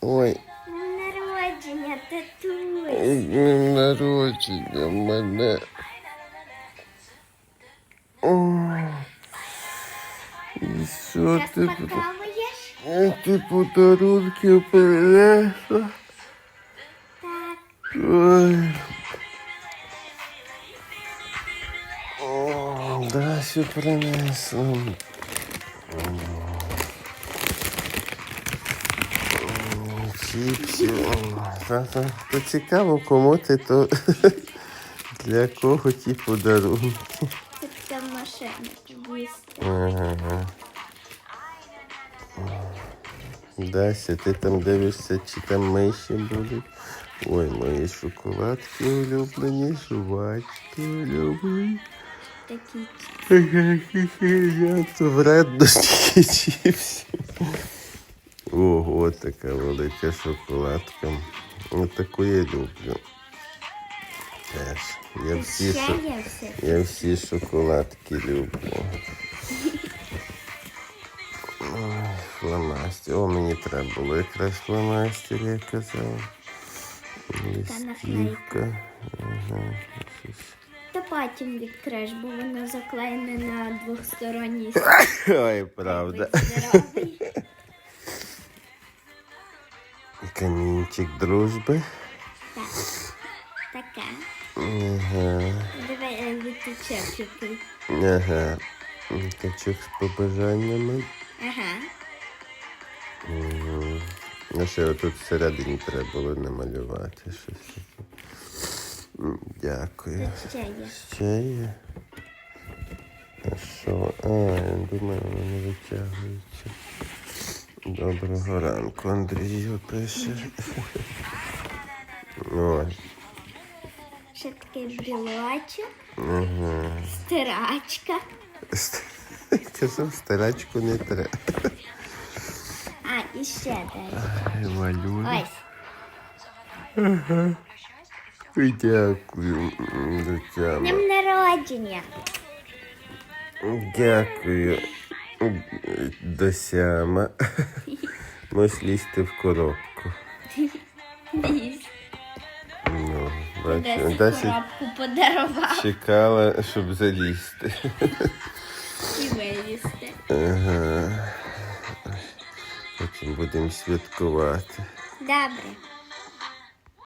Ой, народження, татусь. народження мене. Що ти, пот- ти подарунки принесла? Так. Ой. О, да, що принесла. Та- та- То цікаво, кому ти то для кого ті подарунки. Тут там машина. Ага. Дася, ти там дивишся, чи там миші будуть. Ой, мої шоколадки улюблені, жувачки улюблені. Такі вредно стільки чіпсів. Ого, така велика шоколадка. Ось таку я люблю. Теж. Я всі, шо... я всі шоколадки люблю. Фломастер. О, мені треба було якраз фломастер, я казав. Листівка. Ага. То потім відкриєш, бо воно заклеєне на двохсторонній Ой, правда. здоровий. Камінчик дружби. Так. Така. Ага. Давай е. Ага. Качок з побажаннями. Ага. Мгм. Ну ще тут всередині треба було намалювати щось. таке. Дякую. Ще є. Ще є. А що? А, я думаю, воно не витягується. Доброго ранку, Андрію пише. Ой. Ще такий білочок, Ага. стирачка. Казав, старачку не треба. А, і ще десь. Малюю. Ось. Ой, Дякую. Днем народження. Дякую, м, досяма. Можеш лізти в коробку. Ну, бачу, Дася коробку подарував чекала, щоб залізти. і вилізти. Ага. Потім будемо святкувати. Добре.